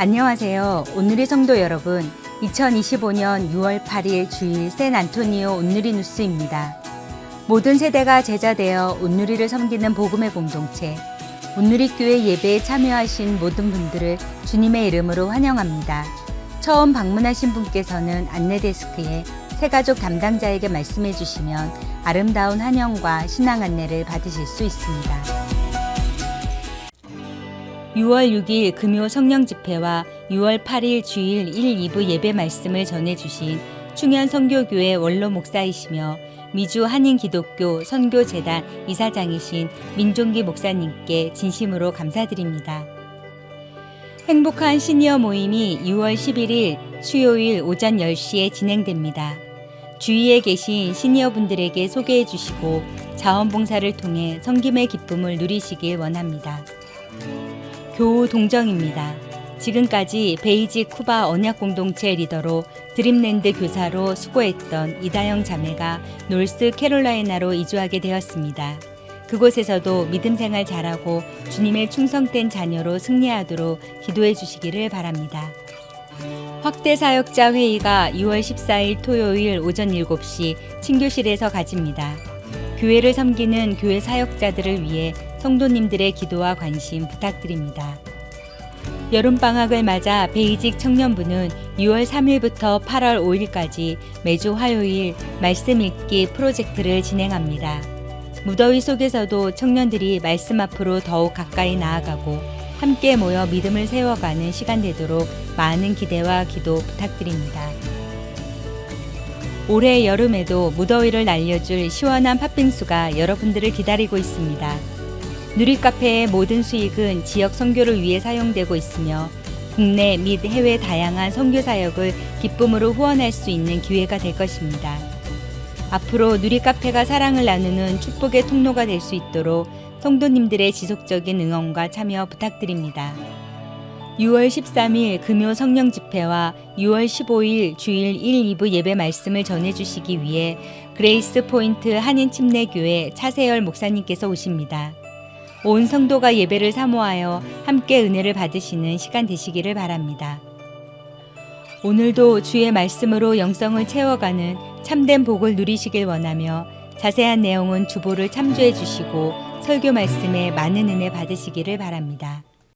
안녕하세요. 오늘의 성도 여러분. 2025년 6월 8일 주일 샌 안토니오 온누리 뉴스입니다. 모든 세대가 제자되어 온누리를 섬기는 복음의 공동체. 온누리 교회 예배에 참여하신 모든 분들을 주님의 이름으로 환영합니다. 처음 방문하신 분께서는 안내 데스크에 새가족 담당자에게 말씀해 주시면 아름다운 환영과 신앙 안내를 받으실 수 있습니다. 6월 6일 금요 성령 집회와 6월 8일 주일 1, 2부 예배 말씀을 전해 주신 충현 선교교회 원로 목사이시며 미주 한인 기독교 선교 재단 이사장이신 민종기 목사님께 진심으로 감사드립니다. 행복한 시니어 모임이 6월 11일 수요일 오전 10시에 진행됩니다. 주위에 계신 시니어분들에게 소개해 주시고 자원봉사를 통해 섬김의 기쁨을 누리시길 원합니다. 교우 동정입니다. 지금까지 베이지 쿠바 언약 공동체 리더로 드림랜드 교사로 수고했던 이다영 자매가 놀스 캐롤라이나로 이주하게 되었습니다. 그곳에서도 믿음 생활 잘하고 주님의 충성된 자녀로 승리하도록 기도해 주시기를 바랍니다. 확대 사역자 회의가 6월 14일 토요일 오전 7시 친교실에서 가집니다. 교회를 섬기는 교회 사역자들을 위해 성도님들의 기도와 관심 부탁드립니다. 여름방학을 맞아 베이직 청년부는 6월 3일부터 8월 5일까지 매주 화요일 말씀 읽기 프로젝트를 진행합니다. 무더위 속에서도 청년들이 말씀 앞으로 더욱 가까이 나아가고 함께 모여 믿음을 세워가는 시간 되도록 많은 기대와 기도 부탁드립니다. 올해 여름에도 무더위를 날려줄 시원한 팥빙수가 여러분들을 기다리고 있습니다. 누리카페의 모든 수익은 지역 선교를 위해 사용되고 있으며 국내 및 해외 다양한 선교 사역을 기쁨으로 후원할 수 있는 기회가 될 것입니다. 앞으로 누리카페가 사랑을 나누는 축복의 통로가 될 수 있도록 성도님들의 지속적인 응원과 참여 부탁드립니다. 6월 13일 금요 성령 집회와 6월 15일 주일 1, 2부 예배 말씀을 전해 주시기 위해 그레이스 포인트 한인 침례교회 차세열 목사님께서 오십니다. 온 성도가 예배를 사모하여 함께 은혜를 받으시는 시간 되시기를 바랍니다. 오늘도 주의 말씀으로 영성을 채워가는 참된 복을 누리시길 원하며 자세한 내용은 주보를 참조해 주시고 설교 말씀에 많은 은혜 받으시기를 바랍니다.